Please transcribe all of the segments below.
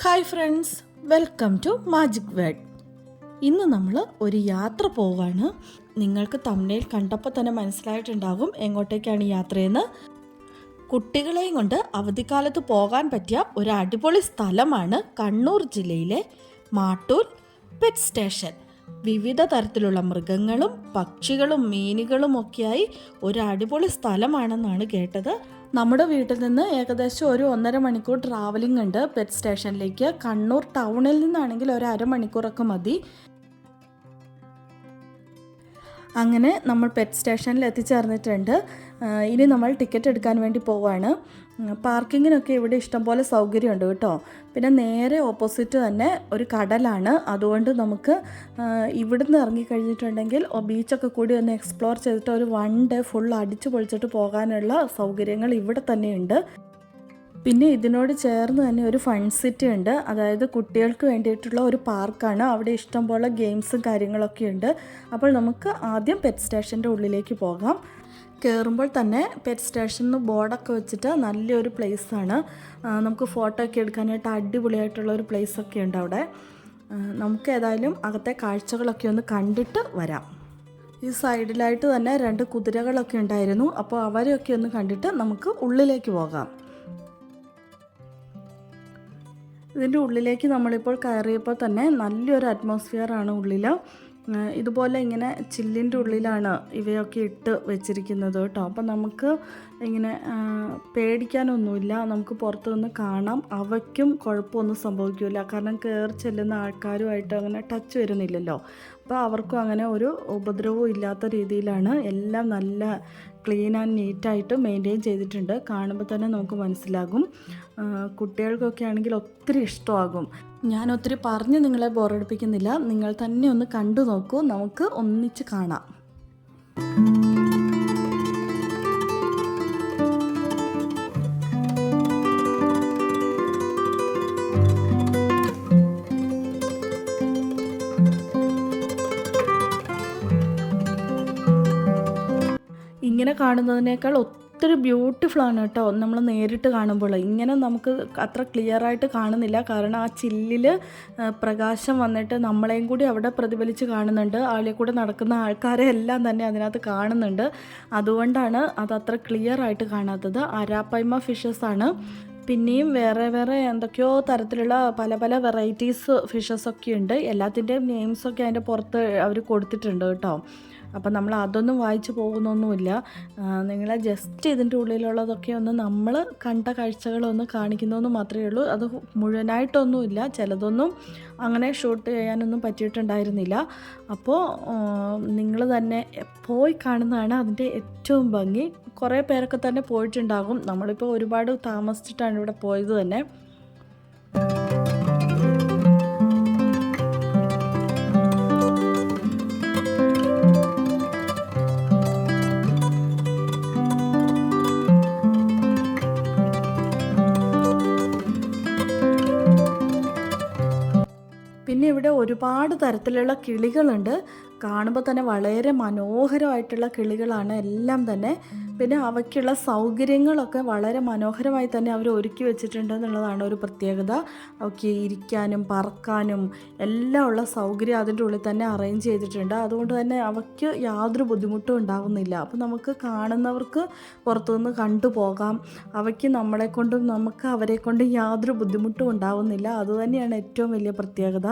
Hi friends welcome to magic word ഇന്ന് നമ്മൾ ഒരു യാത്ര പോവാണ്. നിങ്ങൾക്ക് തമ്മിൽ കണ്ടപ്പോൾ തന്നെ മനസ്സിലായിട്ടുണ്ടാകും എങ്ങോട്ടേക്കാണ് യാത്രയെന്ന്. കുട്ടികളെയും കൊണ്ട് അവധിക്കാലത്ത് പോകാൻ പറ്റിയ ഒരു അടിപൊളി സ്ഥലമാണ് കണ്ണൂർ ജില്ലയിലെ മാട്ടൂർ പെറ്റ് സ്റ്റേഷൻ വിവിധ തരത്തിലുള്ള മൃഗങ്ങളും പക്ഷികളും മീനുകളും ഒക്കെയായി ഒരു അടിപൊളി സ്ഥലമാണെന്നാണ് കേട്ടത്. നമ്മുടെ വീട്ടിൽ നിന്ന് ഏകദേശം ഒരു ഒന്നര മണിക്കൂർ ട്രാവലിംഗ് ഉണ്ട്. പെറ്റ് സ്റ്റേഷനിലേക്ക് കണ്ണൂർ ടൗണിൽ നിന്നാണെങ്കിൽ ഒരു അരമണിക്കൂറൊക്കെ മതി. അങ്ങനെ നമ്മൾ പെറ്റ് സ്റ്റേഷനിൽ എത്തിച്ചേർന്നിട്ടുണ്ട്. ഇനി നമ്മൾ ടിക്കറ്റ് എടുക്കാൻ വേണ്ടി പോവാണ്. പാർക്കിങ്ങിനൊക്കെ ഇവിടെ ഇഷ്ടംപോലെ സൗകര്യമുണ്ട് കേട്ടോ. പിന്നെ നേരെ ഓപ്പോസിറ്റ് തന്നെ ഒരു കടലാണ്. അതുകൊണ്ട് നമുക്ക് ഇവിടുന്ന് ഇറങ്ങിക്കഴിഞ്ഞിട്ടുണ്ടെങ്കിൽ ബീച്ചൊക്കെ കൂടി ഒന്ന് എക്സ്പ്ലോർ ചെയ്തിട്ട് ഒരു വൺ ഡേ ഫുൾ അടിച്ചു പൊളിച്ചിട്ട് പോകാനുള്ള സൗകര്യങ്ങൾ ഇവിടെ തന്നെയുണ്ട്. പിന്നെ ഇതിനോട് ചേർന്ന് തന്നെ ഒരു ഫൺ സിറ്റി ഉണ്ട്. അതായത് കുട്ടികൾക്ക് വേണ്ടിയിട്ടുള്ള ഒരു പാർക്കാണ്. അവിടെ ഇഷ്ടംപോലെ ഗെയിംസും കാര്യങ്ങളൊക്കെ ഉണ്ട്. അപ്പോൾ നമുക്ക് ആദ്യം പെറ്റ് സ്റ്റേഷന്റെ ഉള്ളിലേക്ക് പോകാം. കയറുമ്പോൾ തന്നെ പെറ്റ് സ്റ്റേഷനിൽ ബോർഡൊക്കെ വെച്ചിട്ട് നല്ലൊരു പ്ലേസാണ് നമുക്ക് ഫോട്ടോ ഒക്കെ എടുക്കാനായിട്ട് അടിപൊളിയായിട്ടുള്ള ഒരു പ്ലേസൊക്കെ ഉണ്ട് അവിടെ. നമുക്ക് ഏതായാലും അകത്തെ കാഴ്ചകളൊക്കെ ഒന്ന് കണ്ടിട്ട് വരാം. ഈ സൈഡിലായിട്ട് തന്നെ രണ്ട് കുതിരകളൊക്കെ ഉണ്ടായിരുന്നു. അപ്പോൾ അവരെയൊക്കെ ഒന്ന് കണ്ടിട്ട് നമുക്ക് ഉള്ളിലേക്ക് പോകാം. ഇതിന്റെ ഉള്ളിലേക്ക് നമ്മളിപ്പോൾ കയറിയപ്പോൾ തന്നെ നല്ലൊരു അറ്റ്മോസ്ഫിയർ ആണ് ഉള്ളിൽ ഇതുപോലെ ഇങ്ങനെ ചില്ലിന്റെ ഉള്ളിലാണ് ഇവയൊക്കെ ഇട്ട് വെച്ചിരിക്കുന്നത് കേട്ടോ. അപ്പം നമുക്ക് ഇങ്ങനെ പേടിക്കാനൊന്നുമില്ല. നമുക്ക് പുറത്തു നിന്ന് കാണാം. അവയ്ക്കും കുഴപ്പമൊന്നും സംഭവിക്കില്ല. കാരണം കയറി ചെല്ലുന്ന ആൾക്കാരുമായിട്ട് അങ്ങനെ ടച്ച് വരുന്നില്ലല്ലോ. അപ്പോൾ അവർക്കും അങ്ങനെ ഒരു ഉപദ്രവവും ഇല്ലാത്ത രീതിയിലാണ് എല്ലാം നല്ല ക്ലീൻ ആൻഡ് നീറ്റായിട്ട് മെയിന്റെയിൻ ചെയ്തിട്ടുണ്ട്. കാണുമ്പോൾ തന്നെ നമുക്ക് മനസ്സിലാകും. കുട്ടികൾക്കൊക്കെ ആണെങ്കിൽ ഒത്തിരി ഇഷ്ടമാകും. ഞാൻ ഒത്തിരി പറഞ്ഞ് നിങ്ങളെ ബോറടിപ്പിക്കുന്നില്ല നിങ്ങൾ തന്നെ ഒന്ന് കണ്ടു നോക്കൂ. നമുക്ക് ഒന്നിച്ച് കാണാം. ഇങ്ങനെ കാണുന്നതിനേക്കാൾ ഒത്തിരി ബ്യൂട്ടിഫുൾ ആണ് കേട്ടോ. നമ്മൾ നേരിട്ട് കാണുമ്പോൾ. ഇങ്ങനെ നമുക്ക് അത്ര ക്ലിയർ ആയിട്ട് കാണുന്നില്ല. കാരണം ആ ചില്ലിൽ പ്രകാശം വന്നിട്ട് നമ്മളെയും കൂടി അവിടെ പ്രതിഫലിച്ച് കാണുന്നുണ്ട്. ആളിൽ കൂടെ നടക്കുന്ന ആൾക്കാരെ എല്ലാം തന്നെ അതിനകത്ത് കാണുന്നുണ്ട്. അതുകൊണ്ടാണ് അത് അത്ര ക്ലിയർ ആയിട്ട് കാണാത്തത്. അരാപ്പൈമ ഫിഷസ് ആണ്. പിന്നെയും വേറെ വേറെ എന്തൊക്കെയോ തരത്തിലുള്ള പല പല വെറൈറ്റീസ് ഫിഷസ് ഒക്കെ ഉണ്ട്. എല്ലാത്തിന്റെയും നെയിംസൊക്കെ അതിന്റെ പുറത്ത് അവർ കൊടുത്തിട്ടുണ്ട് കേട്ടോ. അപ്പം നമ്മൾ അതൊന്നും വായിച്ചു പോകുന്നൊന്നുമില്ല. നിങ്ങൾ ജസ്റ്റ് ഇതിന്റെ ഉള്ളിലുള്ളതൊക്കെ ഒന്ന് നമ്മൾ കണ്ട കാഴ്ചകളൊന്ന് കാണിക്കുന്നതെന്ന് മാത്രമേ ഉള്ളൂ. അത് മുഴുവനായിട്ടൊന്നുമില്ല. ചിലതൊന്നും അങ്ങനെ ഷൂട്ട് ചെയ്യാനൊന്നും പറ്റിയിട്ടുണ്ടായിരുന്നില്ല. അപ്പോൾ നിങ്ങൾ തന്നെ പോയി കാണുന്നതാണ് അതിന്റെ ഏറ്റവും ഭംഗി. കുറേ പേരൊക്കെ തന്നെ പോയിട്ടുണ്ടാകും. നമ്മളിപ്പോൾ ഒരുപാട് താമസിച്ചിട്ടാണ് ഇവിടെ പോയത് തന്നെ. പിന്നെ ഇവിടെ ഒരുപാട് തരത്തിലുള്ള കിളികളുണ്ട്. കാണുമ്പോൾ തന്നെ വളരെ മനോഹരമായിട്ടുള്ള കിളികളാണ് എല്ലാം തന്നെ. പിന്നെ അവയ്ക്കുള്ള സൗകര്യങ്ങളൊക്കെ വളരെ മനോഹരമായി തന്നെ അവർ ഒരുക്കി വെച്ചിട്ടുണ്ട് എന്നുള്ളതാണ് ഒരു പ്രത്യേകത. അവയ്ക്ക് ഇരിക്കാനും പറക്കാനും എല്ലാം ഉള്ള സൗകര്യം അതിന്റെ ഉള്ളിൽ തന്നെ അറേഞ്ച് ചെയ്തിട്ടുണ്ട്. അതുകൊണ്ട് തന്നെ അവയ്ക്ക് യാതൊരു ബുദ്ധിമുട്ടും ഉണ്ടാകുന്നില്ല അപ്പോൾ നമുക്ക് കാണുന്നവർക്ക് പുറത്തുനിന്ന് കണ്ടുപോകാം അവയ്ക്ക് നമ്മളെ കൊണ്ടും നമുക്ക് അവരെ കൊണ്ടും യാതൊരു ബുദ്ധിമുട്ടും ഉണ്ടാകുന്നില്ല അതുതന്നെയാണ് ഏറ്റവും വലിയ പ്രത്യേകത.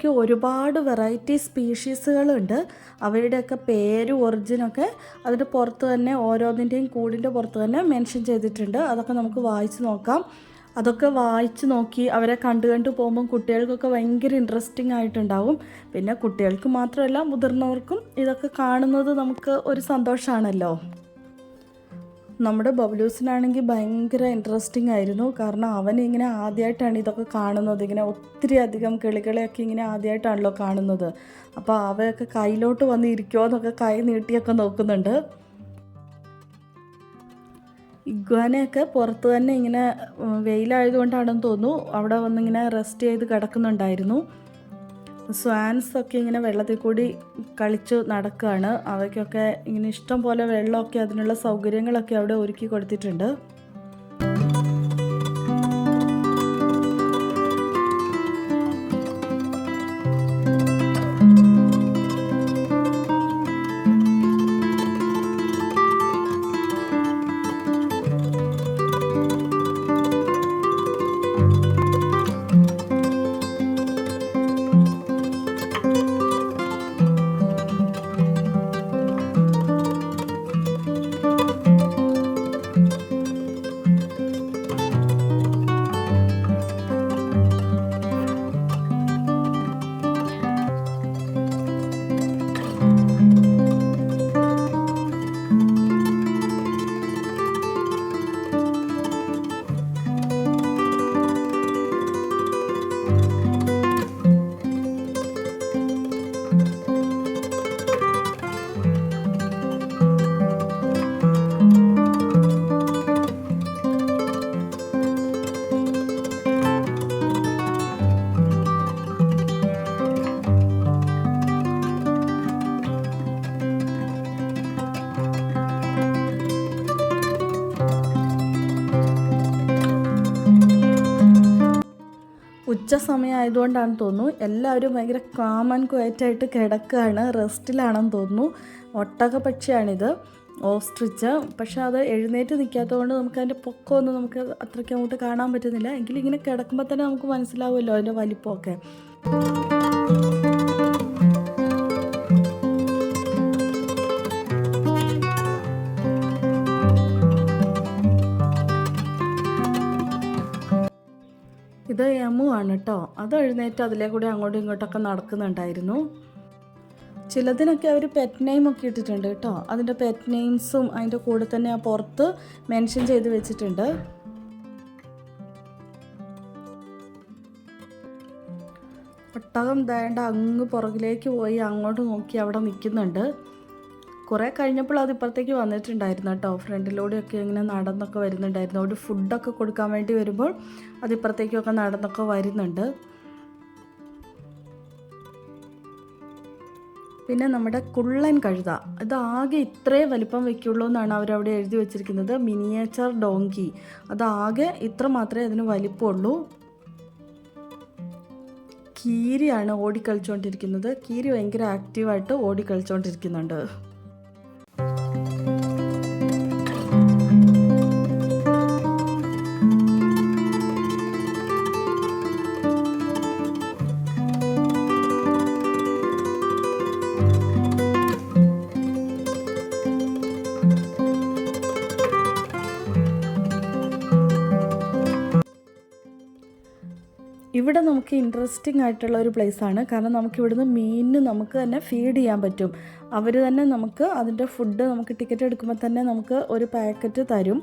തത്തകളുടെയൊക്കെ ഒരുപാട് വെറൈറ്റി സ്പീഷീസുകളുണ്ട് അവയുടെയൊക്കെ പേരും ഒറിജിനൊക്കെ അതിന്റെ പുറത്ത് തന്നെ ഓരോന്നിന്റെയും കൂടിന്റെ പുറത്ത് തന്നെ മെൻഷൻ ചെയ്തിട്ടുണ്ട്. അതൊക്കെ നമുക്ക് വായിച്ച് നോക്കാം. അതൊക്കെ വായിച്ച് നോക്കി അവരെ കണ്ടു കണ്ടു പോകുമ്പം കുട്ടികൾക്കൊക്കെ ഭയങ്കര ഇൻട്രസ്റ്റിംഗ് ആയിട്ടുണ്ടാവും. പിന്നെ കുട്ടികൾക്ക് മാത്രമല്ല മുതിർന്നവർക്കും ഇതൊക്കെ കാണുന്നത് നമുക്ക് ഒരു സന്തോഷമാണല്ലോ നമ്മുടെ ബബ്ലൂസിനാണെങ്കിൽ ഭയങ്കര ഇൻട്രസ്റ്റിംഗ് ആയിരുന്നു. കാരണം അവൻ ഇങ്ങനെ ആദ്യമായിട്ടാണ് ഇതൊക്കെ കാണുന്നത്. ഇങ്ങനെ ഒത്തിരി അധികം കിളികളെയൊക്കെ ഇങ്ങനെ ആദ്യമായിട്ടാണല്ലോ കാണുന്നത്. അപ്പോൾ അവയൊക്കെ കയ്യിലോട്ട് വന്ന് ഇരിക്കുമോ എന്നൊക്കെ കൈ നീട്ടിയൊക്കെ നോക്കുന്നുണ്ട്. ഇഗ്വാനയൊക്കെ പുറത്ത് തന്നെ ഇങ്ങനെ വെയിലായതുകൊണ്ടാണെന്ന് തോന്നുന്നു. അവിടെ വന്നിങ്ങനെ റെസ്റ്റ് ചെയ്ത് കിടക്കുന്നുണ്ടായിരുന്നു. സ്വാൻസ് ഒക്കെ ഇങ്ങനെ വെള്ളത്തിൽ കൂടി കളിച്ചു നടക്കുകയാണ് അവയ്ക്കൊക്കെ ഇങ്ങനെ ഇഷ്ടം പോലെ വെള്ളമൊക്കെ അതിനുള്ള സൗകര്യങ്ങളൊക്കെ അവിടെ ഒരുക്കി കൊടുത്തിട്ടുണ്ട്. ഉച്ച സമയമായതുകൊണ്ടാണ് തോന്നുന്നു. എല്ലാവരും ഭയങ്കര കാം ആൻഡ് ക്വയറ്റായിട്ട് കിടക്കുകയാണ് റെസ്റ്റിലാണെന്ന് തോന്നുന്നു. ഒട്ടക പക്ഷിയാണിത് ഓസ്ട്രിച്ച്. പക്ഷേ അത് എഴുന്നേറ്റ് നിൽക്കാത്തതുകൊണ്ട് നമുക്ക് അതിന്റെ പൊക്കമൊന്നും നമുക്ക് അത്രയ്ക്ക് അങ്ങോട്ട് കാണാൻ പറ്റുന്നില്ല. എങ്കിലും ഇങ്ങനെ കിടക്കുമ്പോൾ തന്നെ നമുക്ക് മനസ്സിലാവുമല്ലോ അതിന്റെ വലിപ്പമൊക്കെ. ഇത് യമു ആണ് കേട്ടോ അത് എഴുന്നേറ്റ് അതിലേ കൂടി അങ്ങോട്ടും ഇങ്ങോട്ടൊക്കെ നടക്കുന്നുണ്ടായിരുന്നു. ചിലതിനൊക്കെ അവർ പെറ്റ് നെയിം ഒക്കെ ഇട്ടിട്ടുണ്ട് കേട്ടോ. അതിന്റെ പെറ്റ് നെയിംസും അതിന്റെ കൂടെ തന്നെ ആ പുറത്ത് മെൻഷൻ ചെയ്ത് വെച്ചിട്ടുണ്ട്. ഒട്ടകം ദയണ്ട അങ്ങ് പുറകിലേക്ക് പോയി അങ്ങോട്ട് നോക്കി അവിടെ നിൽക്കുന്നുണ്ട്. കുറേ കഴിഞ്ഞപ്പോൾ അത് ഇപ്പുറത്തേക്ക് വന്നിട്ടുണ്ടായിരുന്നു കേട്ടോ. ഫ്രണ്ടിലൂടെയൊക്കെ ഇങ്ങനെ നടന്നൊക്കെ വരുന്നുണ്ടായിരുന്നു. ഒരു ഫുഡൊക്കെ കൊടുക്കാൻ വേണ്ടി വരുമ്പോൾ അത് ഇപ്പുറത്തേക്കൊക്കെ നടന്നൊക്കെ വരുന്നുണ്ട്. പിന്നെ നമ്മുടെ കുള്ളൻ കഴുത. ഇത് ആകെ ഇത്രേ വലിപ്പം വെക്കുള്ളൂ എന്നാണ് അവരവിടെ എഴുതി വെച്ചിരിക്കുന്നത്. Miniature donkey. അതാകെ ഇത്ര മാത്രമേ അതിന് വലിപ്പമുള്ളൂ. കീരിയാണ് ഓടിക്കളിച്ചുകൊണ്ടിരിക്കുന്നത്. കീരി ഭയങ്കര ആക്റ്റീവായിട്ട് ഓടിക്കളിച്ചുകൊണ്ടിരിക്കുന്നുണ്ട്. ഇവിടെ നമുക്ക് ഇൻട്രസ്റ്റിംഗ് ആയിട്ടുള്ള ഒരു place ആണ്. കാരണം നമുക്ക് ഇവിടുന്ന് മീനിന് നമുക്ക് തന്നെ ഫീഡ് ചെയ്യാൻ പറ്റും. അവർ തന്നെ നമുക്ക് അതിന്റെ ഫുഡ് നമുക്ക് ടിക്കറ്റ് എടുക്കുമ്പോൾ തന്നെ നമുക്ക് ഒരു പാക്കറ്റ് തരും.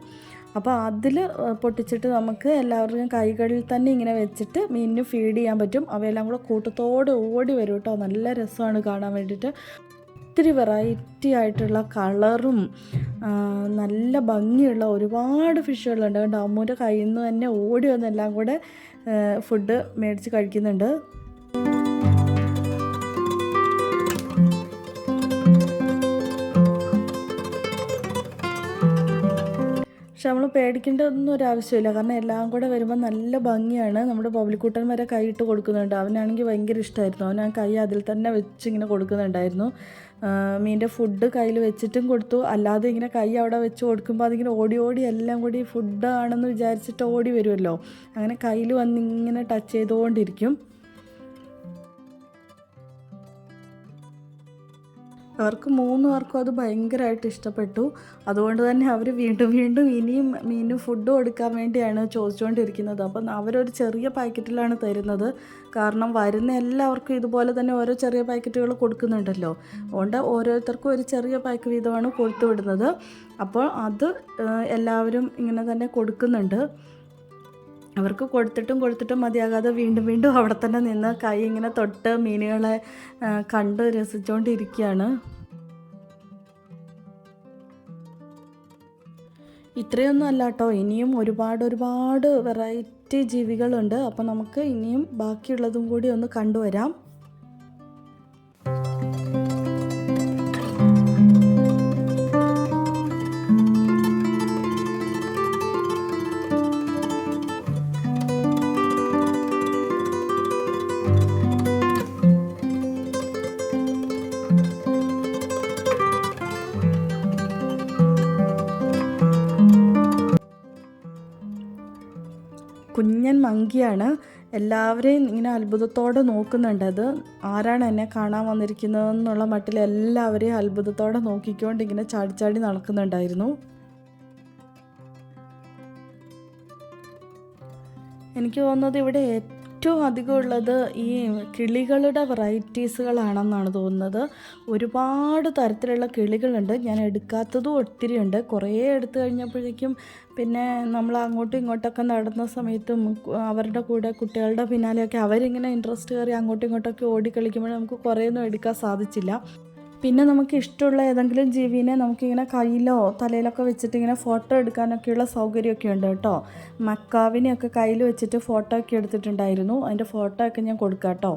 അപ്പോൾ അതിൽ പൊട്ടിച്ചിട്ട് നമുക്ക് എല്ലാവർക്കും കൈകളിൽ തന്നെ ഇങ്ങനെ വെച്ചിട്ട് മീനിന് ഫീഡ് ചെയ്യാൻ പറ്റും. അവയെല്ലാം കൂടെ കൂട്ടത്തോടെ ഓടി വരും കേട്ടോ. നല്ല രസമാണ് കാണാൻ വേണ്ടിയിട്ട്. ഒത്തിരി വെറൈറ്റി ആയിട്ടുള്ള കളറും നല്ല ഭംഗിയുള്ള ഒരുപാട് ഫിഷുകളുണ്ട് കണ്ടോ? അമ്മൂന്റെ കയ്യിൽ നിന്ന് തന്നെ ഓടി വന്ന് എല്ലാം കൂടെ ഫുഡ് മേടിച്ച് കഴിക്കുന്നുണ്ട്. പക്ഷെ നമ്മൾ പേടിക്കേണ്ട ഒന്നും ഒരു ആവശ്യമില്ല കാരണം എല്ലാം കൂടെ വരുമ്പോൾ നല്ല ഭംഗിയാണ്. നമ്മുടെ പബ്ലിക്കൂട്ടൻ വരെ കൈയിട്ട് കൊടുക്കുന്നുണ്ട്. അവനാണെങ്കിൽ ഭയങ്കര ഇഷ്ടമായിരുന്നു. അവൻ ആ കൈ അതിൽ തന്നെ വെച്ച് ഇങ്ങനെ കൊടുക്കുന്നുണ്ടായിരുന്നു. മീന്റെ ഫുഡ് കയ്യിൽ വെച്ചിട്ടും കൊടുത്തു. അല്ലാതെ ഇങ്ങനെ കൈ അവിടെ വെച്ച് കൊടുക്കുമ്പോൾ അതിങ്ങനെ ഓടി ഓടി എല്ലാം കൂടി ഫുഡ് ആണെന്ന് വിചാരിച്ചിട്ട് ഓടി വരുമല്ലോ അങ്ങനെ കയ്യിൽ വന്ന് ഇങ്ങനെ ടച്ച് ചെയ്തുകൊണ്ടിരിക്കും. അവർക്ക് മൂന്ന് പേർക്കും അത് ഭയങ്കരമായിട്ട് ഇഷ്ടപ്പെട്ടു. അതുകൊണ്ട് തന്നെ അവർ വീണ്ടും വീണ്ടും ഇനിയും മീനും ഫുഡ് കൊടുക്കാൻ വേണ്ടിയാണ് ചോദിച്ചുകൊണ്ടിരിക്കുന്നത്. അപ്പം അവരൊരു ചെറിയ പാക്കറ്റിലാണ് തരുന്നത്. കാരണം വരുന്ന എല്ലാവർക്കും ഇതുപോലെ തന്നെ ഓരോ ചെറിയ പാക്കറ്റുകൾ കൊടുക്കുന്നുണ്ടല്ലോ. അതുകൊണ്ട് ഓരോരുത്തർക്കും ഒരു ചെറിയ പാക്ക് വീതമാണ് കൊടുത്തു വിടുന്നത് അപ്പോൾ അത് എല്ലാവരും ഇങ്ങനെ തന്നെ കൊടുക്കുന്നുണ്ട്. അവർക്ക് കൊടുത്തിട്ടും കൊടുത്തിട്ടും മതിയാകാതെ വീണ്ടും വീണ്ടും അവിടെ തന്നെ നിന്ന് കൈ ഇങ്ങനെ തൊട്ട് മീനുകളെ കണ്ട് രസിച്ചുകൊണ്ടിരിക്കുകയാണ് ഇത്രയൊന്നും അല്ല കേട്ടോ. ഇനിയും ഒരുപാട് ഒരുപാട് വെറൈറ്റി ജീവികളുണ്ട്. അപ്പോൾ നമുക്ക് ഇനിയും ബാക്കിയുള്ളതും കൂടി ഒന്ന് കണ്ടുവരാം. മങ്കിയാണ്. എല്ലാവരെയും ഇങ്ങനെ അത്ഭുതത്തോടെ നോക്കുന്നുണ്ട്. അത് ആരാണ് എന്നെ കാണാൻ വന്നിരിക്കുന്നതെന്നുള്ള മട്ടിൽ എല്ലാവരെയും അത്ഭുതത്തോടെ നോക്കിക്കൊണ്ട് ഇങ്ങനെ ചാടി ചാടി നടക്കുന്നുണ്ടായിരുന്നു. എനിക്ക് തോന്നുന്നത് ഇവിടെ ഏറ്റവും അധികം ഉള്ളത് ഈ കിളികളുടെ വെറൈറ്റീസുകളാണെന്നാണ് തോന്നുന്നത്. ഒരുപാട് തരത്തിലുള്ള കിളികളുണ്ട്. ഞാൻ എടുക്കാത്തതും ഒത്തിരി ഉണ്ട് കുറേ എടുത്തു കഴിഞ്ഞപ്പോഴേക്കും പിന്നെ നമ്മൾ അങ്ങോട്ടും ഇങ്ങോട്ടൊക്കെ നടന്ന സമയത്തും അവരുടെ കൂടെ കുട്ടികളുടെ പിന്നാലെയൊക്കെ അവരിങ്ങനെ ഇൻട്രസ്റ്റ് കയറി അങ്ങോട്ടും ഇങ്ങോട്ടൊക്കെ ഓടി കളിക്കുമ്പോൾ നമുക്ക് കുറേയൊന്നും എടുക്കാൻ സാധിച്ചില്ല. പിന്നെ നമുക്ക് ഇഷ്ടമുള്ള ഏതെങ്കിലും ജീവിനെ നമുക്കിങ്ങനെ കയ്യിലോ തലയിലൊക്കെ വെച്ചിട്ട് ഇങ്ങനെ ഫോട്ടോ എടുക്കാനൊക്കെയുള്ള സൗകര്യമൊക്കെ ഉണ്ട് കേട്ടോ. മക്കാവിനെയൊക്കെ കയ്യിൽ വെച്ചിട്ട് ഫോട്ടോ ഒക്കെ എടുത്തിട്ടുണ്ടായിരുന്നു. അതിന്റെ ഫോട്ടോ ഒക്കെ ഞാൻ കൊടുക്കാം കേട്ടോ.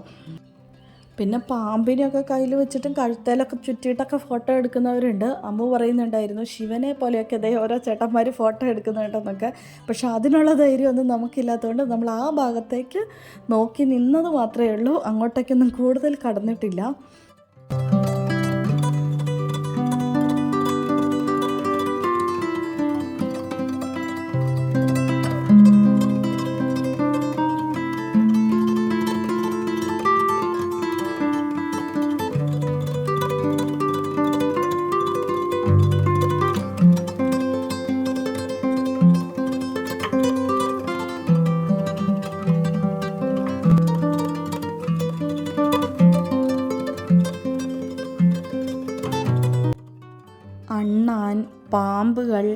പിന്നെ പാമ്പിനെയൊക്കെ കയ്യിൽ വെച്ചിട്ടും കഴുത്തേലൊക്കെ ചുറ്റിയിട്ടൊക്കെ ഫോട്ടോ എടുക്കുന്നവരുണ്ട്. അമ്മു പറയുന്നുണ്ടായിരുന്നു ശിവനെ പോലെയൊക്കെ ഇതേ ഓരോ ചേട്ടന്മാർ ഫോട്ടോ എടുക്കുന്നുണ്ടെന്നൊക്കെ. പക്ഷേ അതിനുള്ള ധൈര്യമൊന്നും നമുക്കില്ലാത്തതുകൊണ്ട് നമ്മൾ ആ ഭാഗത്തേക്ക് നോക്കി നിന്നത് മാത്രമേ ഉള്ളൂ. അങ്ങോട്ടേക്കൊന്നും കൂടുതൽ കടന്നിട്ടില്ല. പാമ്പുകൾ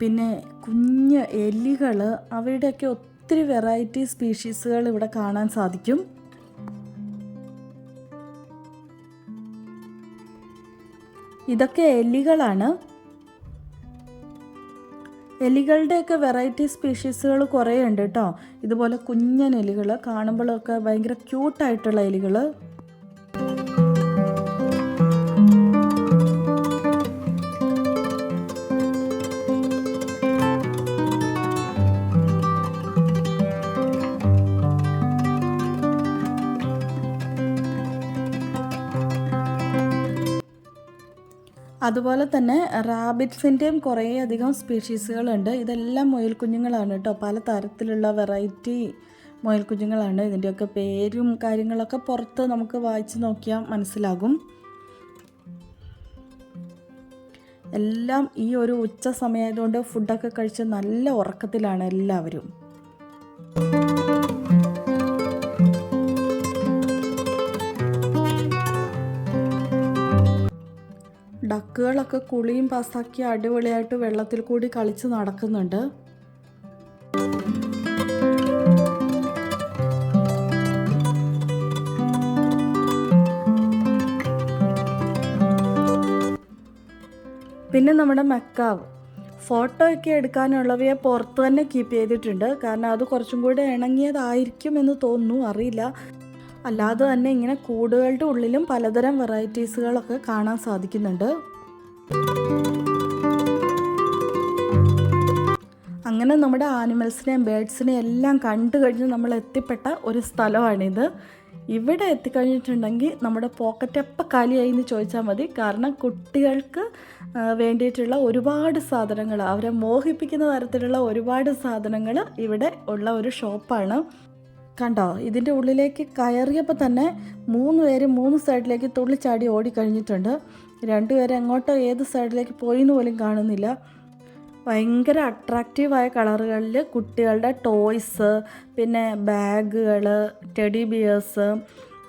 പിന്നെ കുഞ്ഞ് എലികൾ അവയുടെയൊക്കെ ഒത്തിരി വെറൈറ്റി സ്പീഷീസുകൾ ഇവിടെ കാണാൻ സാധിക്കും. ഇതൊക്കെ എലികളാണ്. എലികളുടെയൊക്കെ വെറൈറ്റി സ്പീഷീസുകൾ കുറേ ഉണ്ട് കേട്ടോ ഇതുപോലെ കുഞ്ഞൻ എലികൾ കാണുമ്പോഴൊക്കെ ഭയങ്കര ക്യൂട്ടായിട്ടുള്ള എലികൾ അതുപോലെ തന്നെ റാബിറ്റ്സിന്റെയും കുറേ അധികം സ്പീഷീസുകളുണ്ട്. ഇതെല്ലാം മുയൽ കുഞ്ഞുങ്ങളാണ് കേട്ടോ. പല തരത്തിലുള്ള വെറൈറ്റി മുയൽ കുഞ്ഞുങ്ങളാണ് ഇതിന്റെയൊക്കെ പേരും കാര്യങ്ങളൊക്കെ പുറത്ത് നമുക്ക് വായിച്ച് നോക്കിയാൽ മനസ്സിലാകും. എല്ലാം ഈ ഒരു ഉച്ച സമയമായതുകൊണ്ട് ഫുഡൊക്കെ കഴിച്ച് നല്ല ഉറക്കത്തിലാണ് എല്ലാവരും. ഡക്കുകളൊക്കെ കുളിയും പാസ്സാക്കി അടിപൊളിയായിട്ട് വെള്ളത്തിൽ കൂടി കളിച്ച് നടക്കുന്നുണ്ട്. പിന്നെ നമ്മുടെ മക്കാവ്. ഫോട്ടോ ഒക്കെ എടുക്കാനുള്ളവയെ പുറത്ത് തന്നെ കീപ്പ് ചെയ്തിട്ടുണ്ട്. കാരണം അത് കുറച്ചും കൂടെ ഇണങ്ങിയതായിരിക്കും എന്ന് തോന്നുന്നു. അറിയില്ല. അല്ലാതെ തന്നെ ഇങ്ങനെ കൂടുകളുടെ ഉള്ളിലും പലതരം വെറൈറ്റീസുകളൊക്കെ കാണാൻ സാധിക്കുന്നുണ്ട്. അങ്ങനെ നമ്മുടെ ആനിമൽസിനെയും ബേഡ്സിനെയും എല്ലാം കണ്ടു കഴിഞ്ഞ് നമ്മൾ എത്തിപ്പെട്ട ഒരു സ്ഥലമാണിത്. ഇവിടെ എത്തിക്കഴിഞ്ഞിട്ടുണ്ടെങ്കിൽ നമ്മുടെ പോക്കറ്റ് എപ്പോൾ കാലിയായി എന്ന് ചോദിച്ചാൽ മതി. കാരണം കുട്ടികൾക്ക് വേണ്ടിയിട്ടുള്ള ഒരുപാട് സാധനങ്ങൾ അവരെ മോഹിപ്പിക്കുന്ന തരത്തിലുള്ള ഒരുപാട് സാധനങ്ങൾ ഇവിടെ ഉള്ള ഒരു ഷോപ്പാണ്. കണ്ടോ ഇതിന്റെ ഉള്ളിലേക്ക് കയറിയപ്പോൾ തന്നെ മൂന്ന് പേര് മൂന്ന് സൈഡിലേക്ക് തുള്ളിച്ചാടി ഓടിക്കഴിഞ്ഞിട്ടുണ്ട്. രണ്ടുപേരും എങ്ങോട്ടോ ഏത് സൈഡിലേക്ക് പോയി എന്ന് പോലും കാണുന്നില്ല. ഭയങ്കര അട്രാക്റ്റീവായ കളറുകളിൽ കുട്ടികളുടെ ടോയ്സ് പിന്നെ ബാഗുകൾ ടെഡി ബിയേഴ്സ്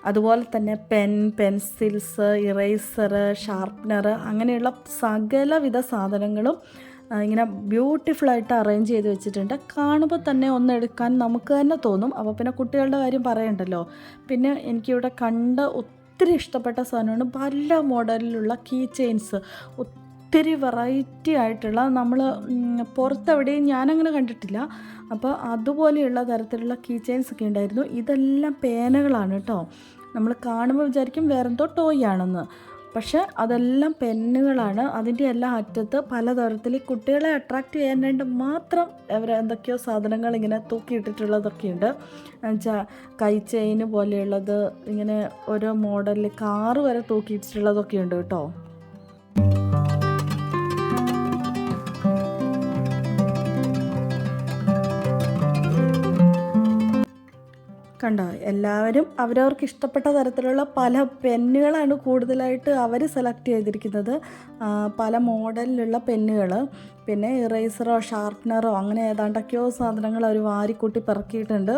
അതുപോലെ തന്നെ പെൻ പെൻസിൽസ് ഇറേസർ ഷാർപ്നർ അങ്ങനെയുള്ള സകലവിധ സാധനങ്ങളും ഇങ്ങനെ ബ്യൂട്ടിഫുള്ളായിട്ട് അറേഞ്ച് ചെയ്ത് വെച്ചിട്ടുണ്ട്. കാണുമ്പോൾ തന്നെ ഒന്ന് എടുക്കാൻ നമുക്ക് തന്നെ തോന്നും. അപ്പോൾ പിന്നെ കുട്ടികളുടെ കാര്യം പറയണ്ടല്ലോ. പിന്നെ എനിക്കിവിടെ കണ്ട ഒത്തിരി ഇഷ്ടപ്പെട്ട സാധനമാണ് പല മോഡലിലുള്ള കീ ചെയിൻസ് ഒത്തിരി വെറൈറ്റി ആയിട്ടുള്ള നമ്മൾ പുറത്തെവിടെയും ഞാനങ്ങനെ കണ്ടിട്ടില്ല. അപ്പോൾ അതുപോലെയുള്ള തരത്തിലുള്ള കീ ചെയിൻസ് ഒക്കെ ഉണ്ടായിരുന്നു. ഇതെല്ലാം പേനകളാണ് കേട്ടോ. നമ്മൾ കാണുമ്പോൾ വിചാരിക്കും വേറെന്തോ ടോയ് ആണെന്ന്. പക്ഷെ അതെല്ലാം പെന്നുകളാണ് അതിന്റെ എല്ലാ അറ്റത്ത് പലതരത്തിൽ ഈ കുട്ടികളെ അട്രാക്റ്റ് ചെയ്യാൻ വേണ്ടി മാത്രം അവർ എന്തൊക്കെയോ സാധനങ്ങൾ ഇങ്ങനെ തൂക്കിയിട്ടിട്ടുള്ളതൊക്കെയുണ്ട് എന്നുവെച്ചാൽ കൈ ചെയിന് പോലെയുള്ളത് ഇങ്ങനെ ഓരോ മോഡലിൽ കാറ് വരെ തൂക്കിയിട്ടിട്ടുള്ളതൊക്കെയുണ്ട് കേട്ടോ. കണ്ടോ? എല്ലാവരും അവരവർക്ക് ഇഷ്ടപ്പെട്ട തരത്തിലുള്ള പല പെന്നുകളാണ് കൂടുതലായിട്ട് അവർ സെലക്ട് ചെയ്തിരിക്കുന്നത്. പല മോഡലിലുള്ള പെന്നുകൾ പിന്നെ ഇറേസറോ ഷാർപ്നറോ അങ്ങനെ ഏതാണ്ടൊക്കെയോ സാധനങ്ങൾ അവർ വാരിക്കൂട്ടി പിറക്കിയിട്ടുണ്ട്.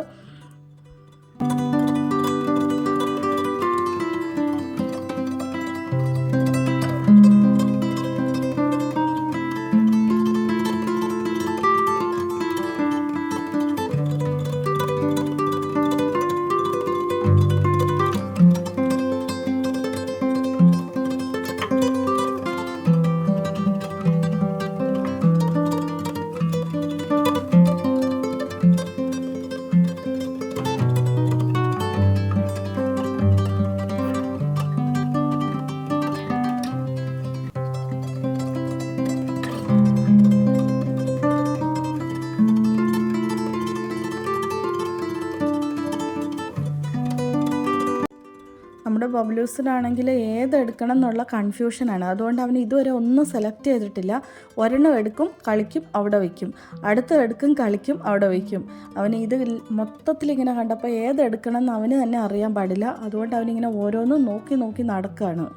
നമ്മുടെ ബബ്ലൂസിനാണെങ്കിൽ ഏതെടുക്കണം എന്നുള്ള കൺഫ്യൂഷനാണ്. അതുകൊണ്ട് അവൻ ഇതുവരെ ഒന്നും സെലക്ട് ചെയ്തിട്ടില്ല. ഒരെണ്ണം എടുക്കും കളിക്കും അവിടെ വയ്ക്കും. അടുത്ത എടുക്കും കളിക്കും അവിടെ വയ്ക്കും. അവന് ഇത് മൊത്തത്തിൽ ഇങ്ങനെ കണ്ടപ്പോൾ ഏതെടുക്കണം എന്ന് അവന് തന്നെ അറിയാൻ പാടില്ല. അതുകൊണ്ട് അവനിങ്ങനെ ഓരോന്നും നോക്കി നോക്കി നടക്കുകയാണ്.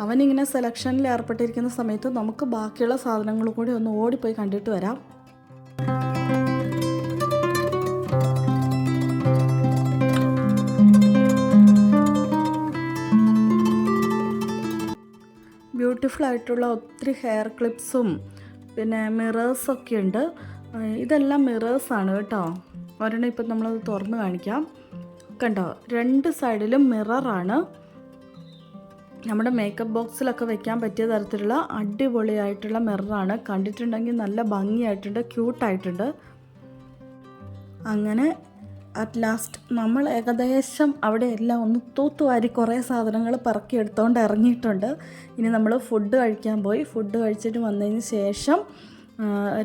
അവനിങ്ങനെ സെലക്ഷനിൽ ഏർപ്പെട്ടിരിക്കുന്ന സമയത്ത് നമുക്ക് ബാക്കിയുള്ള സാധനങ്ങളും കൂടി ഒന്ന് ഓടിപ്പോയി കണ്ടിട്ട് വരാം. ബ്യൂട്ടിഫുൾ ആയിട്ടുള്ള ഒത്തിരി ഹെയർ ക്ലിപ്സും പിന്നെ മിറേഴ്സൊക്കെ ഉണ്ട്. ഇതെല്ലാം മിറേഴ്സാണ് കേട്ടോ. ഒരെണ്ണം ഇപ്പം നമ്മളത് തുറന്ന് കാണിക്കാം. കണ്ടോ? രണ്ട് സൈഡിലും മിററാണ് നമ്മുടെ മേക്കപ്പ് ബോക്സിലൊക്കെ വെക്കാൻ പറ്റിയ തരത്തിലുള്ള അടിപൊളിയായിട്ടുള്ള മിററാണ് കണ്ടിട്ടുണ്ടെങ്കിൽ നല്ല ഭംഗിയായിട്ടുണ്ട് ക്യൂട്ടായിട്ടുണ്ട് അങ്ങനെ അറ്റ് ലാസ്റ്റ് നമ്മൾ ഏകദേശം അവിടെ എല്ലാം ഒന്ന് തൂത്തുവാരി കുറേ സാധനങ്ങൾ പറക്കി എടുത്തുകൊണ്ട് ഇറങ്ങിയിട്ടുണ്ട്. ഇനി നമ്മൾ ഫുഡ് കഴിക്കാൻ പോയി. ഫുഡ് കഴിച്ചിട്ട് വന്നതിന് ശേഷം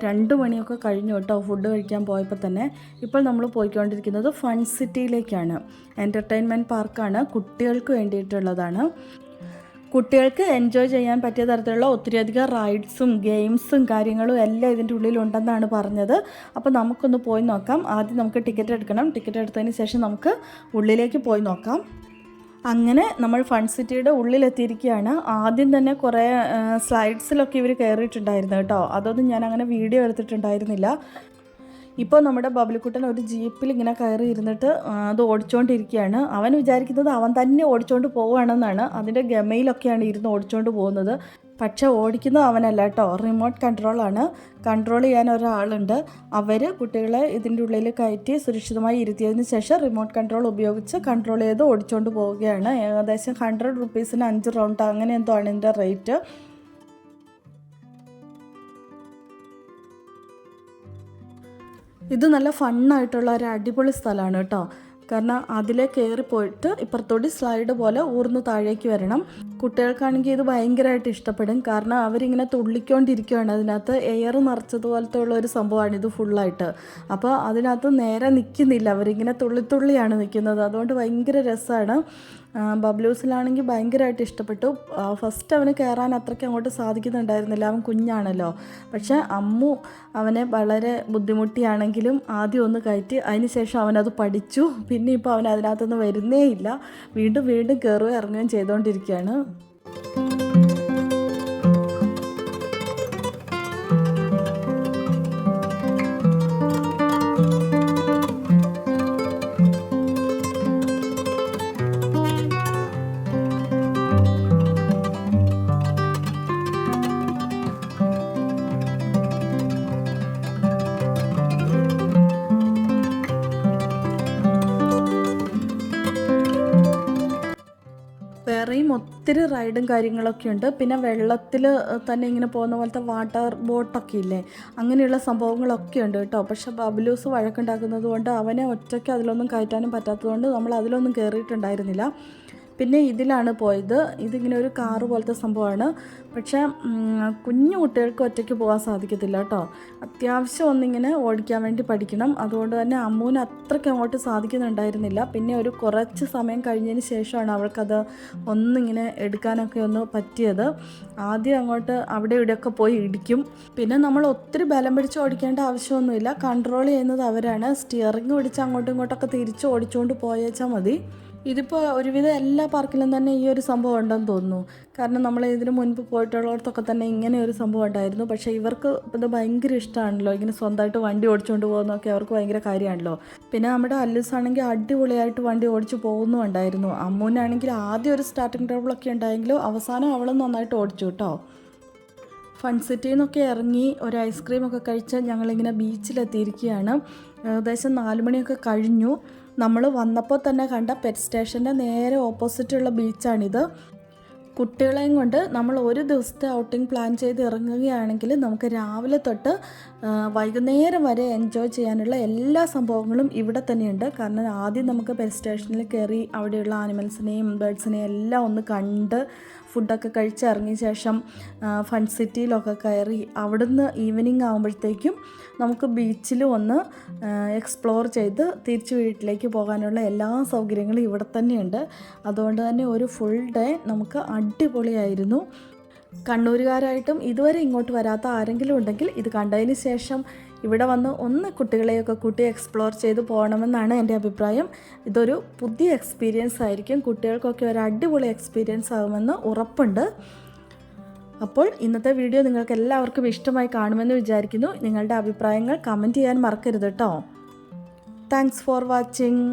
രണ്ട് മണിയൊക്കെ കഴിഞ്ഞു കേട്ടോ ഫുഡ് കഴിക്കാൻ പോയപ്പോൾ തന്നെ. ഇപ്പോൾ നമ്മൾ പോയിക്കൊണ്ടിരിക്കുന്നത് ഫൺ സിറ്റിയിലേക്കാണ് എന്റർടൈൻമെന്റ് പാർക്കാണ് കുട്ടികൾക്ക് വേണ്ടിയിട്ടുള്ളതാണ്. കുട്ടികൾക്ക് എൻജോയ് ചെയ്യാൻ പറ്റിയ തരത്തിലുള്ള ഒത്തിരിയധികം റൈഡ്സും ഗെയിംസും കാര്യങ്ങളും എല്ലാം ഇതിന്റെ ഉള്ളിലുണ്ടെന്നാണ് പറഞ്ഞത്. അപ്പോൾ നമുക്കൊന്ന് പോയി നോക്കാം. ആദ്യം നമുക്ക് ടിക്കറ്റ് എടുക്കണം. ടിക്കറ്റ് എടുത്തതിന് ശേഷം നമുക്ക് ഉള്ളിലേക്ക് പോയി നോക്കാം. അങ്ങനെ നമ്മൾ ഫൺ സിറ്റിയുടെ ഉള്ളിലെത്തിയിരിക്കുകയാണ്. ആദ്യം തന്നെ കുറേ സ്ലൈഡ്സിലൊക്കെ ഇവർ കയറിയിട്ടുണ്ടായിരുന്നു കേട്ടോ. അതൊന്നും ഞാൻ അങ്ങനെ വീഡിയോ എടുത്തിട്ടുണ്ടായിരുന്നില്ല. ഇപ്പോൾ നമ്മുടെ ബബ്ലിക്കുട്ടൻ ഒരു ജീപ്പിൽ ഇങ്ങനെ കയറി ഇരുന്നിട്ട് അത് ഓടിച്ചുകൊണ്ടിരിക്കുകയാണ് അവൻ വിചാരിക്കുന്നത് അവൻ തന്നെ ഓടിച്ചുകൊണ്ട് പോവുകയാണെന്നാണ്. അതിന്റെ ഗമയിലൊക്കെയാണ് ഇരുന്ന് ഓടിച്ചുകൊണ്ട് പോകുന്നത്. പക്ഷെ ഓടിക്കുന്നത് അവനല്ല കേട്ടോ. റിമോട്ട് കൺട്രോളാണ് കൺട്രോൾ ചെയ്യാൻ ഒരാളുണ്ട്. അവർ കുട്ടികളെ ഇതിന്റെ ഉള്ളിൽ കയറ്റി സുരക്ഷിതമായി ഇരുത്തിയതിന് ശേഷം റിമോട്ട് കൺട്രോൾ ഉപയോഗിച്ച് കൺട്രോൾ ചെയ്ത് ഓടിച്ചുകൊണ്ട് പോവുകയാണ്. ഏകദേശം ഹൺഡ്രഡ് റുപ്പീസിന് അഞ്ച് റൗണ്ട് അങ്ങനെ എന്തോ ആണ് ഇതിന്റെ റേറ്റ് ഇത് നല്ല ഫണ്ണായിട്ടുള്ള ഒരു അടിപൊളി സ്ഥലമാണ് കേട്ടോ. കാരണം അതിലെ കയറി പോയിട്ട് ഇപ്പുറത്തോടി സ്ലൈഡ് പോലെ ഊർന്ന് താഴേക്ക് വരണം. കുട്ടികൾക്കാണെങ്കിൽ ഇത് ഭയങ്കരമായിട്ട് ഇഷ്ടപ്പെടും. കാരണം അവരിങ്ങനെ തുള്ളിക്കൊണ്ടിരിക്കുകയാണ്. അതിനകത്ത് എയർ നിറച്ചതുപോലത്തെ ഉള്ള ഒരു സംഭവമാണ് ഇത് ഫുള്ളായിട്ട് അപ്പോൾ അതിനകത്ത് നേരെ നിൽക്കുന്നില്ല അവരിങ്ങനെ തുള്ളിത്തുള്ളിയാണ് നിൽക്കുന്നത് അതുകൊണ്ട് ഭയങ്കര രസമാണ് ബബ്ലൂസിലാണെങ്കിൽ ഭയങ്കരമായിട്ട് ഇഷ്ടപ്പെട്ടു. ഫസ്റ്റ് അവന് കയറാൻ അത്രയ്ക്ക് അങ്ങോട്ട് സാധിക്കുന്നുണ്ടായിരുന്നില്ല. അവൻ കുഞ്ഞാണല്ലോ. പക്ഷേ അമ്മു അവനെ വളരെ ബുദ്ധിമുട്ടിയാണെങ്കിലും ആദ്യം ഒന്ന് കയറ്റി അതിനുശേഷം അവനത് പഠിച്ചു. പിന്നെ ഇപ്പോൾ അവൻ അതിനകത്തുനിന്ന് വരുന്നേ ഇല്ല വീണ്ടും വീണ്ടും കയറുകയും ഇറങ്ങുകയും ചെയ്തുകൊണ്ടിരിക്കുകയാണ്. റൈഡും കാര്യങ്ങളൊക്കെ ഉണ്ട്. പിന്നെ വെള്ളത്തിൽ തന്നെ ഇങ്ങനെ പോകുന്ന പോലത്തെ വാട്ടർ ബോട്ടൊക്കെ ഇല്ലേ? അങ്ങനെയുള്ള സംഭവങ്ങളൊക്കെ ഉണ്ട് കേട്ടോ. പക്ഷേ ബബ്ലൂസ് വഴക്കുണ്ടാക്കുന്നത് കൊണ്ട് അവനെ ഒറ്റയ്ക്ക് അതിലൊന്നും കയറ്റാനും പറ്റാത്തതുകൊണ്ട് നമ്മൾ അതിലൊന്നും കയറിയിട്ടുണ്ടായിരുന്നില്ല പിന്നെ ഇതിലാണ് പോയത്. ഇതിങ്ങനെ ഒരു കാറ് പോലത്തെ സംഭവമാണ്. പക്ഷേ കുഞ്ഞു കുട്ടികൾക്ക് ഒറ്റയ്ക്ക് പോകാൻ സാധിക്കത്തില്ല കേട്ടോ. അത്യാവശ്യം ഒന്നിങ്ങനെ ഓടിക്കാൻ വേണ്ടി പഠിക്കണം. അതുകൊണ്ട് തന്നെ അമ്മൂന് അത്രയ്ക്ക് അങ്ങോട്ട് സാധിക്കുന്നുണ്ടായിരുന്നില്ല. പിന്നെ ഒരു കുറച്ച് സമയം കഴിഞ്ഞതിന് ശേഷമാണ് അവൾക്കത് ഒന്നിങ്ങനെ എടുക്കാനൊക്കെ ഒന്ന് പറ്റിയത്. ആദ്യം അങ്ങോട്ട് അവിടെ ഇവിടെയൊക്കെ പോയി ഇടിക്കും. പിന്നെ നമ്മൾ ഒത്തിരി ബലം പിടിച്ച് ഓടിക്കേണ്ട ആവശ്യമൊന്നുമില്ല. കൺട്രോൾ ചെയ്യുന്നത് അവരാണ്. സ്റ്റിയറിംഗ് പിടിച്ച് അങ്ങോട്ടും ഇങ്ങോട്ടൊക്കെ തിരിച്ച് ഓടിച്ചുകൊണ്ട് പോയേച്ചാൽ മതി. ഇതിപ്പോൾ ഒരുവിധം എല്ലാ പാർക്കിലും തന്നെ ഈ ഒരു സംഭവം ഉണ്ടെന്ന് തോന്നുന്നു. കാരണം നമ്മൾ ഇതിന് മുൻപ് പോയിട്ടുള്ളവർക്കൊക്കെ തന്നെ ഇങ്ങനെ ഒരു സംഭവം ഉണ്ടായിരുന്നു. പക്ഷേ ഇവർക്ക് ഇത് ഭയങ്കര ഇഷ്ടമാണല്ലോ ഇങ്ങനെ സ്വന്തമായിട്ട് വണ്ടി ഓടിച്ചുകൊണ്ട് പോകുന്നതൊക്കെ അവർക്ക് ഭയങ്കര കാര്യമാണല്ലോ. പിന്നെ നമ്മുടെ അല്ലൂസ് ആണെങ്കിൽ അടിപൊളിയായിട്ട് വണ്ടി ഓടിച്ച് പോകുന്നുണ്ടായിരുന്നു അമ്മൂനാണെങ്കിൽ ആദ്യം ഒരു സ്റ്റാർട്ടിങ് ട്രബിളൊക്കെ ഉണ്ടായെങ്കിലും അവസാനം അവളും നന്നായിട്ട് ഓടിച്ചു കേട്ടോ. ഫൺ സിറ്റിയിൽ നിന്നൊക്കെ ഇറങ്ങി ഒരു ഐസ്ക്രീമൊക്കെ കഴിച്ച് ഞങ്ങളിങ്ങനെ ബീച്ചിലെത്തിയിരിക്കുകയാണ് ഏകദേശം നാല് മണിയൊക്കെ കഴിഞ്ഞു. നമ്മൾ വന്നപ്പോൾ തന്നെ കണ്ട പെറ്റ് സ്റ്റേഷന്റെ നേരെ ഓപ്പോസിറ്റുള്ള ബീച്ചാണിത് കുട്ടികളെയും കൊണ്ട് നമ്മൾ ഒരു ദിവസത്തെ ഔട്ടിംഗ് പ്ലാൻ ചെയ്ത് ഇറങ്ങുകയാണെങ്കിൽ നമുക്ക് രാവിലെ തൊട്ട് വൈകുന്നേരം വരെ എൻജോയ് ചെയ്യാനുള്ള എല്ലാ സംഭവങ്ങളും ഇവിടെ തന്നെയുണ്ട്. കാരണം ആദ്യം നമുക്ക് പെറ്റ് സ്റ്റേഷനിൽ കയറി അവിടെയുള്ള ആനിമൽസിനെയും ബേഡ്സിനെയും എല്ലാം ഒന്ന് കണ്ട് ഫുഡൊക്കെ കഴിച്ച് ഇറങ്ങിയ ശേഷം ഫൺ സിറ്റിയിലൊക്കെ കയറി അവിടുന്ന് ഈവനിങ് ആകുമ്പോഴത്തേക്കും നമുക്ക് ബീച്ചിൽ ഒന്ന് എക്സ്പ്ലോർ ചെയ്ത് തിരിച്ച് വീട്ടിലേക്ക് പോകാനുള്ള എല്ലാ സൗകര്യങ്ങളും ഇവിടെ തന്നെയുണ്ട്. അതുകൊണ്ട് തന്നെ ഒരു ഫുൾ ഡേ നമുക്ക് അടിപൊളിയായിരുന്നു. കണ്ണൂരുകാരായിട്ടും ഇതുവരെ ഇങ്ങോട്ട് വരാത്ത ആരെങ്കിലും ഉണ്ടെങ്കിൽ ഇത് കണ്ടതിന് ശേഷം ഇവിടെ വന്ന് ഒന്ന് കുട്ടികളെയൊക്കെ കൂട്ടി എക്സ്പ്ലോർ ചെയ്ത് പോകണമെന്നാണ് എന്റെ അഭിപ്രായം. ഇതൊരു പുതിയ എക്സ്പീരിയൻസ് ആയിരിക്കും. കുട്ടികൾക്കൊക്കെ ഒരു അടിപൊളി എക്സ്പീരിയൻസ് ആകുമെന്ന് ഉറപ്പുണ്ട്. അപ്പോൾ ഇന്നത്തെ വീഡിയോ നിങ്ങൾക്ക് എല്ലാവർക്കും ഇഷ്ടമായി കാണുമെന്ന് വിചാരിക്കുന്നു. നിങ്ങളുടെ അഭിപ്രായങ്ങൾ കമന്റ് ചെയ്യാൻ മറക്കരുത് കേട്ടോ താങ്ക്സ് ഫോർ വാച്ചിങ്